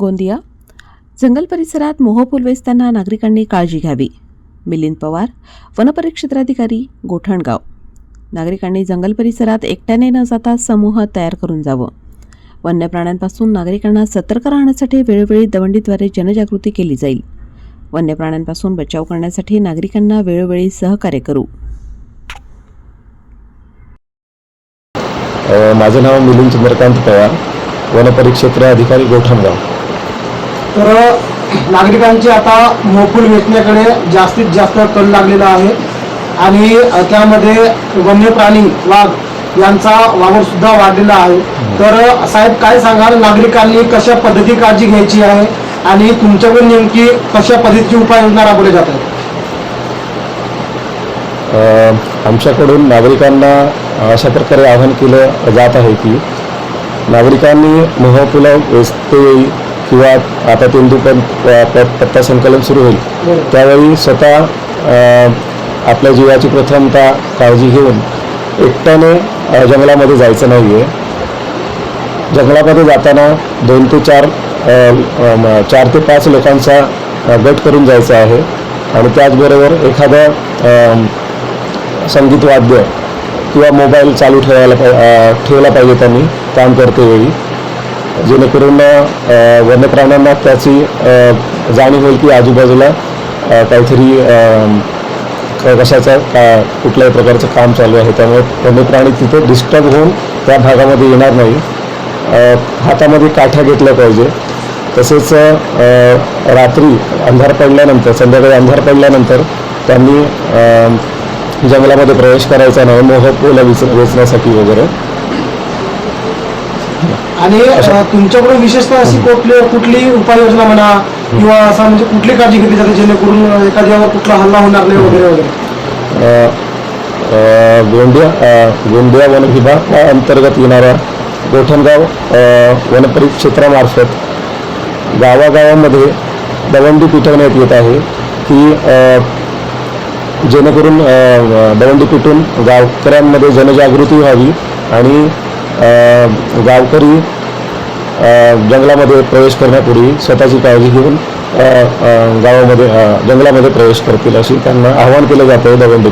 गोंदिया. जंगल परिसरात मोहफूल वेचताना नागरिकांनी काळजी घ्यावी. मिलिंद पवार वनपरिक्षेत्राधिकारी गोठणगाव. नागरिकांनी जंगल परिसरात एकट्याने न जाता समूह तयार करून जावं. वन्य प्राण्यांपासून नागरिकांना सतर्क राहण्यासाठी वेळोवेळी दवंडीद्वारे जनजागृती केली जाईल. वन्य प्राण्यांपासून बचाव करण्यासाठी नागरिकांना वेळोवेळी सहकार्य करू. माझं नाव मिलिंद चंद्रकांत पवार वनपरिक्षेत्र अधिकारी गोठणगाव. तर नागरिकांची आता मोकूल वेचण्याकडे जास्तीत जास्त कल लागलेला आहे. आणि त्यामध्ये वन्य प्राणी वाघ यांचा वावर सुद्धा वाढलेला आहे. तर साहेब काय सांगाल? नागरिकांनी कशा पद्धती काळजी घ्यायची आहे? आणि तुमच्याकडून नेमकी कशा पद्धतीची उपाययोजना राबवली जात आहेत? आमच्याकडून नागरिकांना अशा प्रकारे आवाहन केलं जात आहे की नागरिकांनी मोहफुलं वेचते किंवा आता तेंदूपण पत्ता संकलन सुरू होईल. त्यावेळी स्वतः आपल्या जीवाची प्रथमता काळजी घेऊन एकट्याने जंगलामध्ये जायचं नाही आहे जंगलामध्ये जाताना दोन ते चार चार ते पाच लोकांचा गट करून जायचा आहे. आणि त्याचबरोबर एखादं संगीत वाद्य किंवा मोबाईल चालू ठेवायला ठेवला पाहिजे त्यांनी काम करते वेळी. जेणेकरून वन्यप्राण्यांना त्याची जाणीव होईल की आजूबाजूला काहीतरी कशाचं का कुठल्याही प्रकारचं काम चालू आहे. त्यामुळे वन्यप्राणी तिथे डिस्टर्ब होऊन त्या भागामध्ये येणार नाही. हातामध्ये काठ्या घेतल्या पाहिजे. तसेच रात्री अंधार पडल्यानंतर संध्याकाळी अंधार पडल्यानंतर त्यांनी जंगलामध्ये प्रवेश करायचा नाही मोहक ओला विच वेचण्यासाठी वगैरे. आणि तुमच्याकडून विशेषतः अशी कुठली कुठली उपाययोजना म्हणा किंवा असं म्हणजे कुठली काळजी घेतली जाते जेणेकरून एखाद्यावर कुठला हल्ला होणार नाही वगैरे वगैरे? गोंदिया गोंदिया वन विभाग अंतर्गत येणाऱ्या गोठणगाव वनपरिक्षेत्रामार्फत गावागावामध्ये दवंडी पिटवण्यात येत आहे की जेणेकरून दवंडी पिटून गावकऱ्यांमध्ये जनजागृती व्हावी आणि गावकरी जंगलामध्ये प्रवेश करण्यापूर्वी स्वतःची काळजी घेऊन गावामध्ये जंगलामध्ये प्रवेश करतील अशी त्यांना आवाहन केलं जातं आहे दवंडी